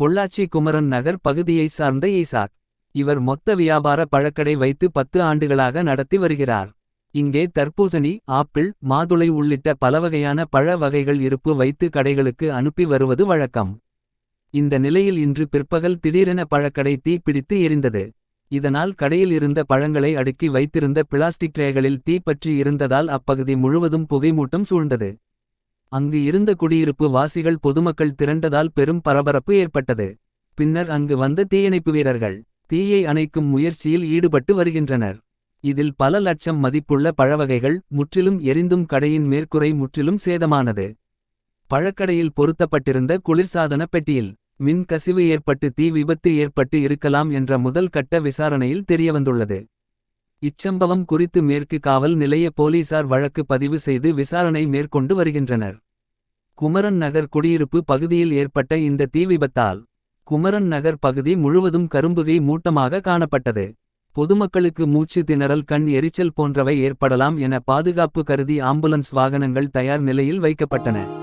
பொள்ளாச்சி குமரன் நகர் பகுதியைச் சார்ந்த ஈசாக். இவர் மொத்த வியாபார பழக்கடை வைத்து பத்து ஆண்டுகளாக நடத்தி வருகிறார். இங்கே தர்பூசணி ஆப்பிள் மாதுளை உள்ளிட்ட பலவகையான பழ வகைகள் இருப்பு வைத்து கடைகளுக்கு அனுப்பி வருவது வழக்கம். இந்த நிலையில் இன்று பிற்பகல் திடீரென பழக்கடை தீப்பிடித்து எரிந்தது. இதனால் கடையில் இருந்த பழங்களை அடுக்கி வைத்திருந்த பிளாஸ்டிக் ட்ரேகளில் தீப்பற்றி இருந்ததால் அப்பகுதி முழுவதும் புகைமூட்டம் சூழ்ந்தது. அங்கு இருந்த குடியிருப்பு வாசிகள் பொதுமக்கள் திரண்டதால் பெரும் பரபரப்பு ஏற்பட்டது. பின்னர் அங்கு வந்த தீயணைப்பு வீரர்கள் தீயை அணைக்கும் முயற்சியில் ஈடுபட்டு வருகின்றனர். இதில் பல லட்சம் மதிப்புள்ள பழவகைகள் முற்றிலும் எரிந்தும் கடையின் மேற்குறை முற்றிலும் சேதமானது. பழக்கடையில் பொருத்தப்பட்டிருந்த குளிர்சாதன பெட்டியில் மின் கசிவு ஏற்பட்டு தீ விபத்து ஏற்பட்டு இருக்கலாம் என்ற முதல் கட்ட விசாரணையில் தெரியவந்துள்ளது. இச்சம்பவம் குறித்து மேற்கு காவல் நிலைய போலீசார் வழக்கு பதிவு செய்து விசாரணை மேற்கொண்டு வருகின்றனர். குமரன் நகர் குடியிருப்பு பகுதியில் ஏற்பட்ட இந்த தீ விபத்தால் குமரன் நகர் பகுதி முழுவதும் கரும்புகை மூட்டமாக காணப்பட்டது. பொதுமக்களுக்கு மூச்சு திணறல் கண் எரிச்சல் போன்றவை ஏற்படலாம் என பாதுகாப்பு கருதி ஆம்புலன்ஸ் வாகனங்கள் தயார் நிலையில் வைக்கப்பட்டன.